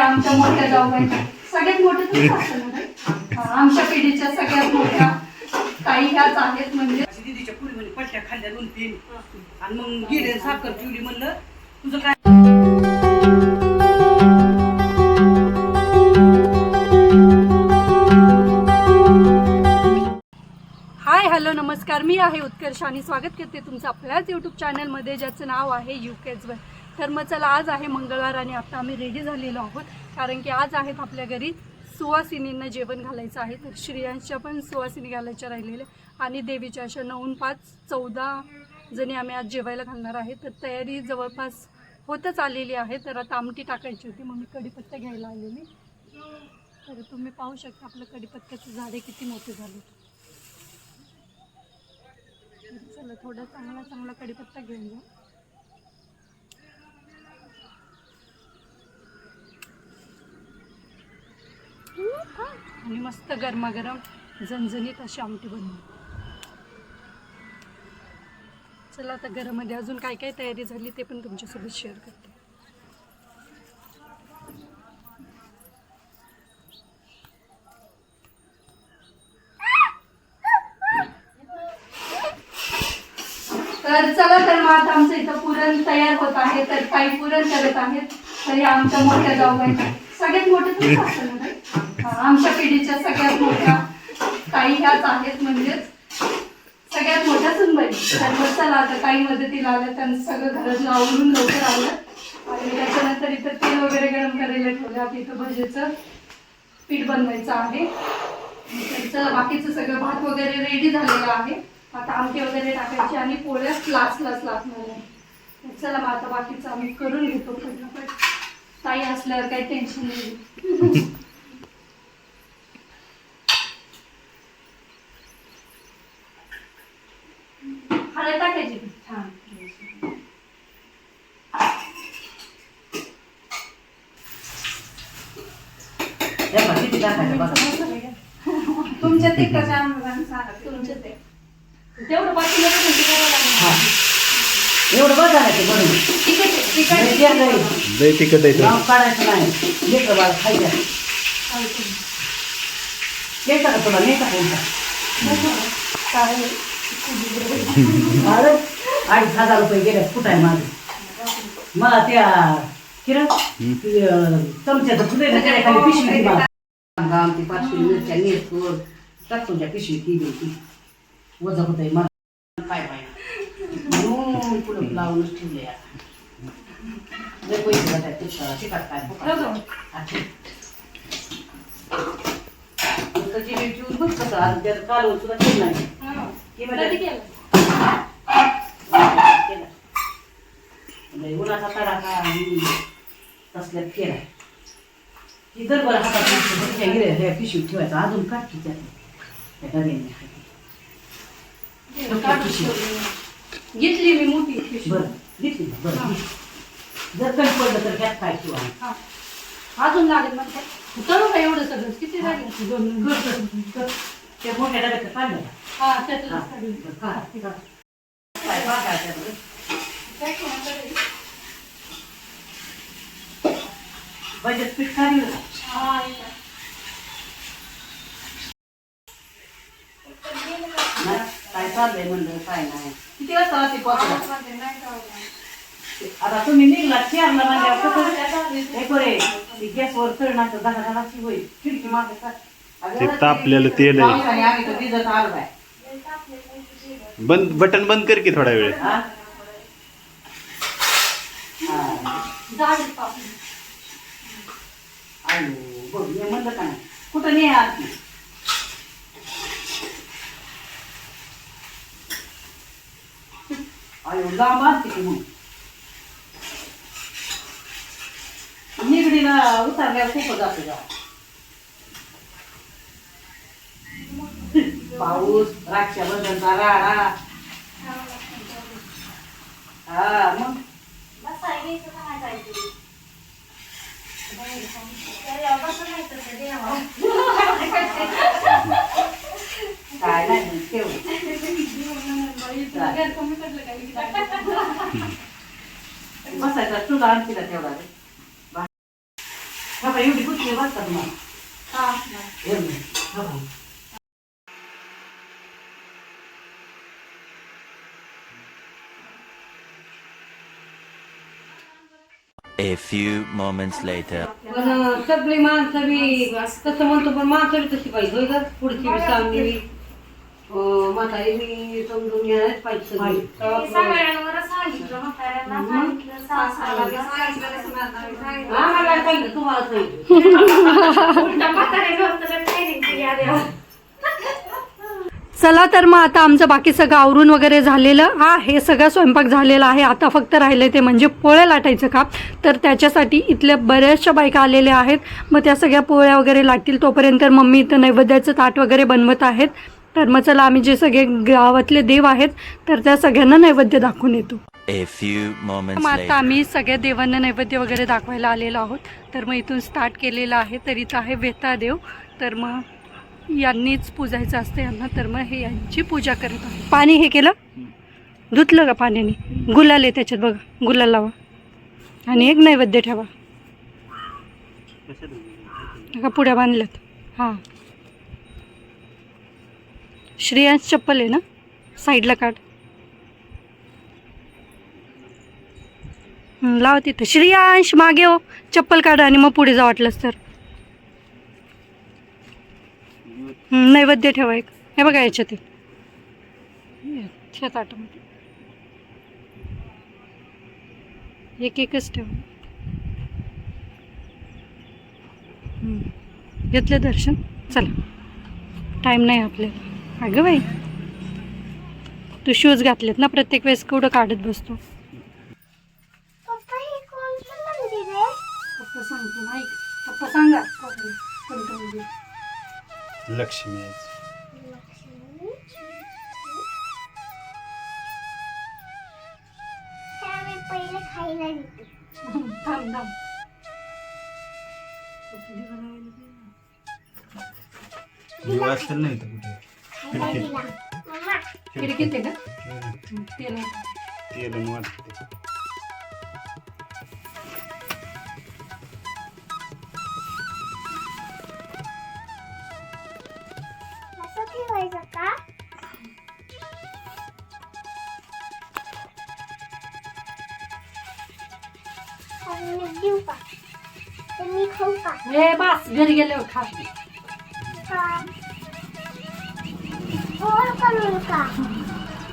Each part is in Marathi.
आमच्या मोठ्या जाऊबाई. सगळ्यात मोठ्या आमच्या पिढीच्या सगळ्यात मोठ्या काही ह्याच आहेत म्हणजे. दीदीच्या पुरी म्हणे पट्ट्या खाल्ल्या दोन तीन आणि मग गेले साखर ठेवली म्हणलं तुझं काय? हाय हॅलो नमस्कार. मी आहे उत्कर्ष आणि स्वागत करते तुमचं आपल्याच यूट्यूब चॅनलमध्ये ज्याचं नाव आहे यू केजवर तर मग चला आज आहे मंगळवार आणि आता आम्ही रेडी झालेलो आहोत. कारण की आज आहेत आपल्या घरी सुवासिनींना जेवण घालायचं आहे. तर श्रियांच्या पण सुवासिनी घालायच्या राहिलेल्या आणि देवीच्या अशा नऊन पाच चौदा जणी आम्ही आज जेवायला घालणार आहे. तर तयारी जवळपास होतच आलेली आहे. तर आता आमटी टाकायची होती मग मी कढीपत्ता घ्यायला आलेली. तर तुम्ही पाहू शकता आपलं कढीपत्त्याचे झाडे किती मोठे झाले. चला थोडा चांगला चांगला कढीपत्ता घेऊन जा आणि मस्त गरमागरम झणझणीत अशी आमटी बनवू चला आता घरामध्ये अजून काय काय तयारी झाली ते पण तुमच्यासोबत शेअर करते. तर चला तर मग आता आमचं इथं पुरण तयार होत आहे तर काही पुरण करत आहेत तरी आमच्या मोठ्या जाऊबाई सगळ्यात मोठ्या तुम्हीच असाल. ना ताई? हा, आमच्या पिढीच्या सगळ्यात मोठ्या काही ह्याच आहेत म्हणजेच सगळ्यात मोठ्या सुनबाई. तर चला आता काही मदतीला आलं त्यांचं सगळं घरात आवरून लवकर आलं आणि त्याच्यानंतर इथं तेल वगैरे गरम करायला ठेवलं. आता इथं भजेचं पीठ बनवायचं आहे. त्यांचं बाकीचं सगळं भात वगैरे रेडी झालेलं आहे. आता आमटी वगैरे टाकायची आणि पोळ्या लाचलाच लागणार आहे चला मग आता बाकीचं आम्ही करून घेतो. पटापट ताई असल्यावर काही टेन्शन नाही हळद टाकायची छान हे बघ, किती टाकायचं बघा. तुमच्या ते कशा अनुदान सांगा तुमच्या ते तेवढं बाकी लोक म्हणजे करावं लागेल. हा. एवढं बघ झालं ते बनवून तिखट आहे, आहे. नाही. लय तिखट आहे नाव काढायचं नाही. लेकरं बाळ खायचं चालतं. येतं का तुला? कोणता अरे अडीच हजार रुपये गेले कुठाय माझं? मला त्या किरण ते, अं, चमच्याचं फुले ना खाली पिशवी दे मला. कांदा ती पाचशे मिरच्या मिरपूर टाक तुझ्या पिशवी ती दे ती. वजा होत आहे मला. काय पाहिजे म्हणून पुढं लावूनच ठेवले लय पैसे जातात तिथं शिकात काय अच्छा. त्याची मी ठेवून बघ कसं आज त्याचं कालवून सुद्धा केलं नाही की म्हणजे- केलं केला. उन्हाचा तडाखा आणि तसल्यात केला ती दर बरं हातात त्या पिशवीत ठेवायचं अजून काढ की त्यात त्या डब्याने घेतली मी मोठी पिशवी. बरं घेतली बरं. जर कमी पडलं तर ह्यात काय हा. अजून लागेल मग काय करू का एवढं सगळं किती लागेल दोन कर, कर, कर. त्या मोठ्या डब्यात काढलं का? हा हा. त्यातलं. काय त्यामध्ये? बजेट पीठ काढलं? हा, काय चाललंय म्हणलं काय नाही किती वाजता पोहोचला. आता तुम्ही निघला चेअरला म्हणल्यावर हे बरे गॅसवर तर दहा दहाची होईल खिडकी मागे ते तापलेलं तेल आहे. आम्ही तर भिजत आलो बाय. बंद बटन बंद कर की थोडा वेळ. कुठं नाही आरती अयो लांब आरती की मग. निगडीला उतरल्यावर खूप जातो जा पाऊस रक्षाबंधनचा राडा. हा मग? काय नाही तेवढं. बसायचा तुला आणखीला तेवढा रे हा का, एवढी कुठली वाजता तुम्हाला हा एवढी. हा का. A few moments later. पण सगळी माणसं बी तसं म्हणतो पण माणसं बी तशी पाहिजे होय गं? पुढची बी चांगली बी अं, म्हातारी बी समजून घ्यायलाच पाहिजे सगळी. सगळ्यांवर सांगितलं म्हाताऱ्यांना आम्हाला सांगितलं तुम्हाला सांगितलं चला तर मग आता आमचं बाकी सगळं आवरून वगैरे झालेलं. हा हे सगळं स्वयंपाक झालेला आहे. आता फक्त राहिले ते म्हणजे पोळ्या लाटायचं काम. तर त्याच्यासाठी इथल्या बऱ्याचशा बायका आलेल्या आहेत. मग त्या सगळ्या पोळ्या वगैरे लाटतील तोपर्यंत मम्मी इथं नैवेद्याचं ताट वगैरे बनवत आहेत. तर मग चला आम्ही जे सगळे गावातले देव आहेत तर त्या सगळ्यांना नैवेद्य दाखवून येतो. मग आता. आम्ही सगळ्या देवांना नैवेद्य वगैरे दाखवायला आलेलो आहोत. तर मग इथून स्टार्ट केलेलं आहे तर इथं आहे वेता देव. तर मग यांनीच पूजायचं असतं यांना तर मग हे यांची पूजा करत आहे. पाणी हे केलं? धुतलं का पाण्याने? गुलाल आहे त्याच्यात बघा गुलाल लावा. आणि एक नैवेद्य ठेवा. का पुढ्या बांधल्यात. हां. श्रेयांश चप्पल आहे ना? साईडला काढ. लाव तिथं. श्रेयांश मागे हो. चप्पल काढा आणि मग पुढे जा वाटलंच तर. नैवेद्य ठेवा एक. हे बघा याच्यात. एक. ताटामध्ये एक एकच ठेवा. घेतलं दर्शन? चला. टाईम नाही आपल्याला. अगं बाई. तू शूज घातलेत ना प्रत्येक वेळेस कुठं काढत बसतो? पप्पा सांगतो नाही पप्पा सांगा. कोणतं मंदिर? लक्ष्मी आहे. पहिले खायला देते. थांब थांब. दिवा असेल नाही तर कुठे खायला दिला मम्मा खिडकीत आहे का ते नाही तेल आणि वाटते असं ठेवायचं का आणि मी देऊ का तर मी खाऊ का हे बस घरी गेल्यावर खा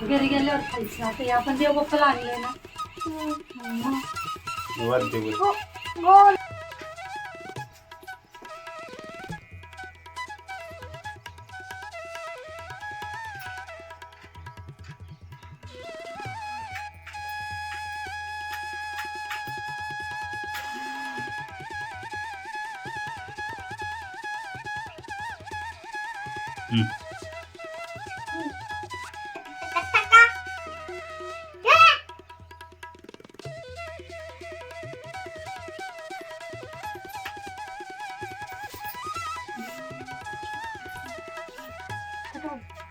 घरी गेल्यावर खायचं आता हे आपण देव बाप्पाला आणलंय ना हम्म. मग वाटते वर. गो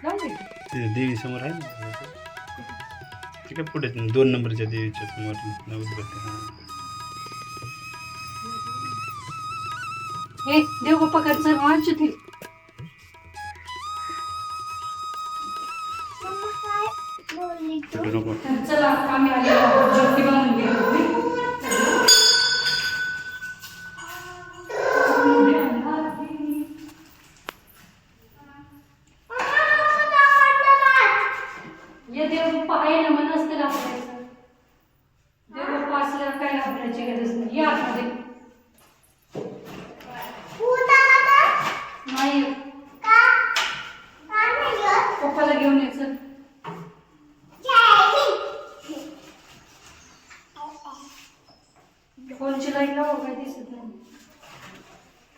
देवी समोर आहे ना. पुढे दोन नंबरच्या देवीच्या समोर नवद्रते हां हे देव बाप्पा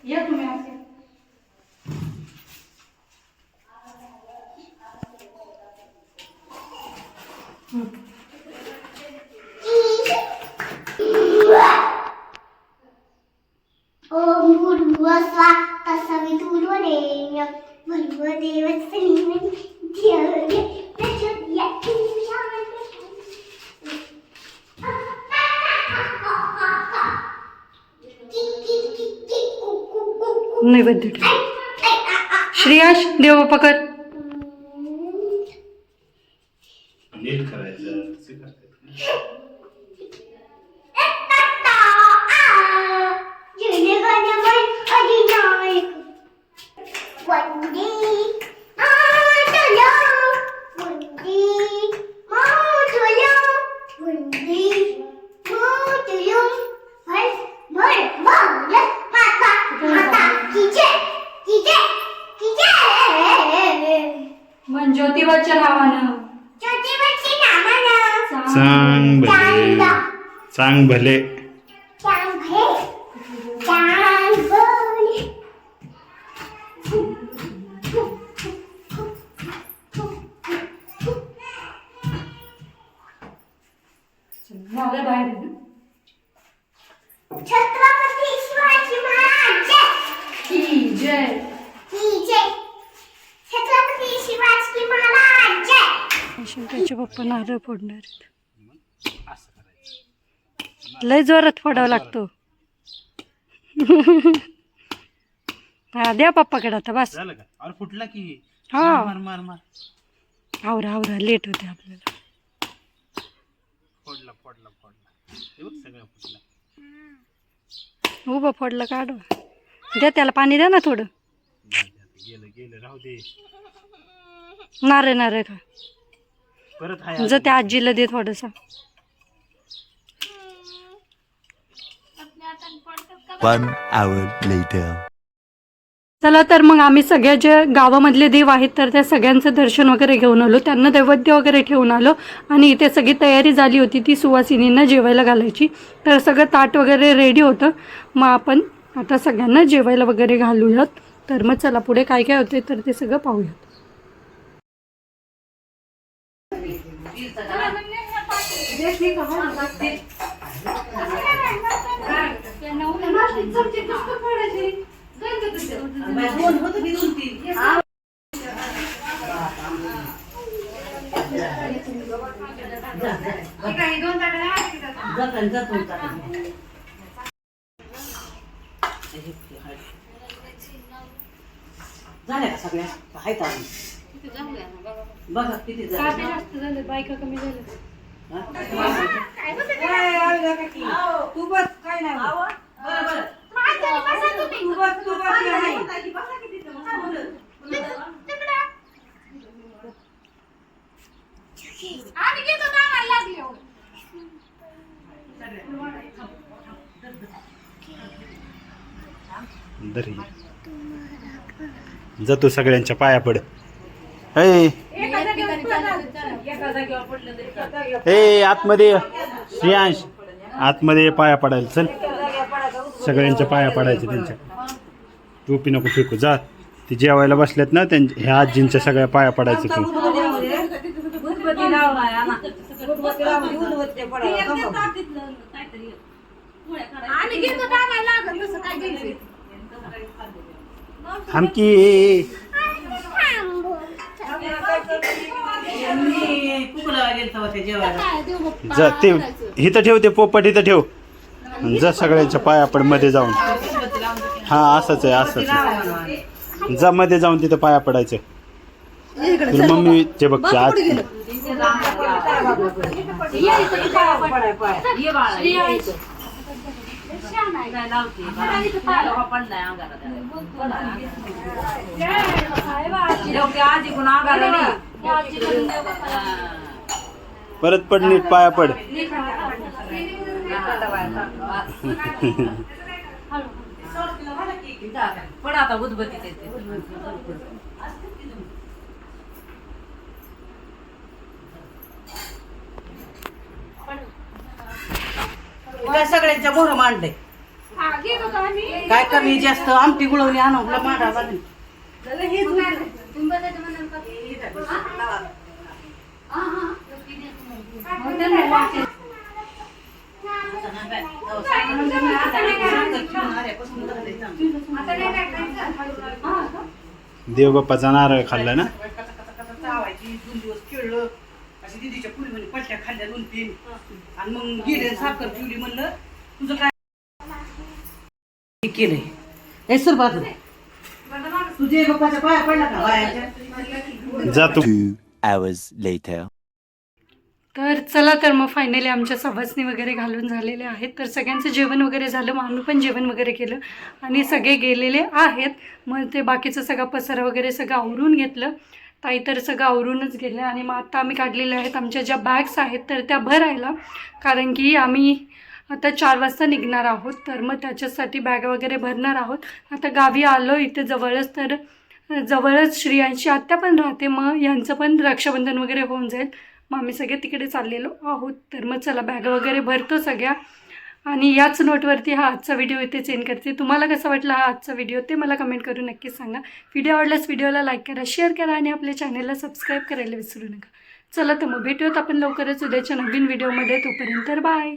नाही या तुम्ही आत या. ओम भूर्भुवस्वा तत्सवितुर्वरेण्यं भर्गदेवस्य धीमहि धियो यो न प्रचोदयात् नैवेद्य ठेव. श्रेयाश देव पकड. ज्योतिबाच्या नावानं. चांग भले. चांग भले. शंकरचे पप्पा नारळ फोडणार लय जोरात फोडावा लागतो. हा द्या पप्पाकडे आता बस. फुटला की. हा. मार मार मार आवरा आवरा लेट होते आपल्याला. फोडला फोडला फोडला. बघ सगळं फुटलं. उभं फोडलं काढ द्या त्याला पाणी द्या ना थोडं. गेलं गेलं. राहू दे. नारळ नारळ का जर त्या आजीला दे थोडंसं. One hour later. चला तर मग आम्ही सगळ्या जे गावामधले देव आहेत तर त्या सगळ्यांचं दर्शन वगैरे घेऊन आलो. त्यांना दैवद्य वगैरे ठेवून आलो. आणि इथे सगळी तयारी झाली होती ती सुवासिनींना जेवायला घालायची. तर सगळं ताट वगैरे रेडी होतं. मग आपण आता सगळ्यांना जेवायला वगैरे घालूयात. तर मग चला पुढे काय काय होते तर ते सगळं पाहूयात दोन होतं की दोन तीन जातात जातो झाल्या का सगळ्या? आहेत बघा. किती झाल्या झालं बायका कमी झालं तू बस काय नाही तू बस तू बस जातो सगळ्यांच्या पाया पड. हे हे आतमध्ये. श्रेयांश. आतमध्ये पाया पडायला चल. सगळ्यांच्या पाया पडायचे त्यांच्या. टोपी नको फेकू जा. ते जेवायला बसल्यात ना त्यांच्या ह्या आजींच्या सगळ्या पाया पडायचं तू उदबत्ती मी कुकडाला गेलतो होते जेवायला जा ते इथं ठेव ते पोपट इथं ठेव आणि जा सगळ्यांच्या पाया पडमध्ये जाऊन हा असंच आहे असंच आहे जा मध्ये जाऊन तिथं पाया पडायचं मम्मी ते बघते आज पडाय, पाय. ये बाळा, ये इथं. काय लावते, बाळा. पडलाय अंगाला त्याला. पडलाय अंगाला. जेवढी आजी कोण अंगाला नाही. हा. परत पड नीट पाया पड. पड आता उदबत्ती देते काय सगळ्यांच्या मोहर मांडले. काय कमी जास्त? आमटी गुळवणी आणून मांडा लागली. देवबाप्पाचा नारळ खाल्ला ना चावायची दोन दिवस खेळलं अशी दिदीच्या पुरी म्हणे पट्ट्या खाल्ल्या दोन तीन आणि मग गेले साखर ठेवली म्हणलं तुझं काय केलंय सुरुवात तुझे बाप्पाच्या पाया पडला का वायाच्या जातो Two hours later. तर चला तर मग फायनली आमच्या सवासणी वगैरे घालून झालेले आहेत. तर सगळ्यांचं जेवण वगैरे झालं मग आम्ही पण जेवण वगैरे केलं. आणि सगळे गेलेले आहेत. मग ते बाकीचं सगळं पसारा वगैरे सगळं आवरून घेतलं. ताई तर सगळं आवरूनच गेलं आणि मग आत्ता आम्ही काढलेल्या आहेत आमच्या ज्या बॅग्स आहेत तर त्या भरायला. कारण की आम्ही आता चार वाजता निघणार आहोत. तर मग त्याच्यासाठी बॅग वगैरे भरणार आहोत. आता गावी आलो इथे जवळच तर जवळच श्रियांची आत्या पण राहते. मग यांचं पण रक्षाबंधन वगैरे होऊन जाईल. मग आम्ही सगळे तिकडे चाललेलो आहोत. तर मग चला बॅग वगैरे भरतो सगळ्या. आणि याच नोटवरती हा आजचा व्हिडिओ इथे चेंज करते. तुम्हाला कसा वाटला हा आजचा व्हिडिओ ते मला कमेंट करून नक्कीच सांगा. व्हिडिओ आवडल्यास व्हिडिओला लाईक करा शेअर करा आणि आपल्या चॅनलला सबस्क्राईब करायला विसरू नका. चला तर मग भेटूयात आपण लवकरच उद्याच्या नवीन व्हिडिओमध्ये तोपर्यंत बाय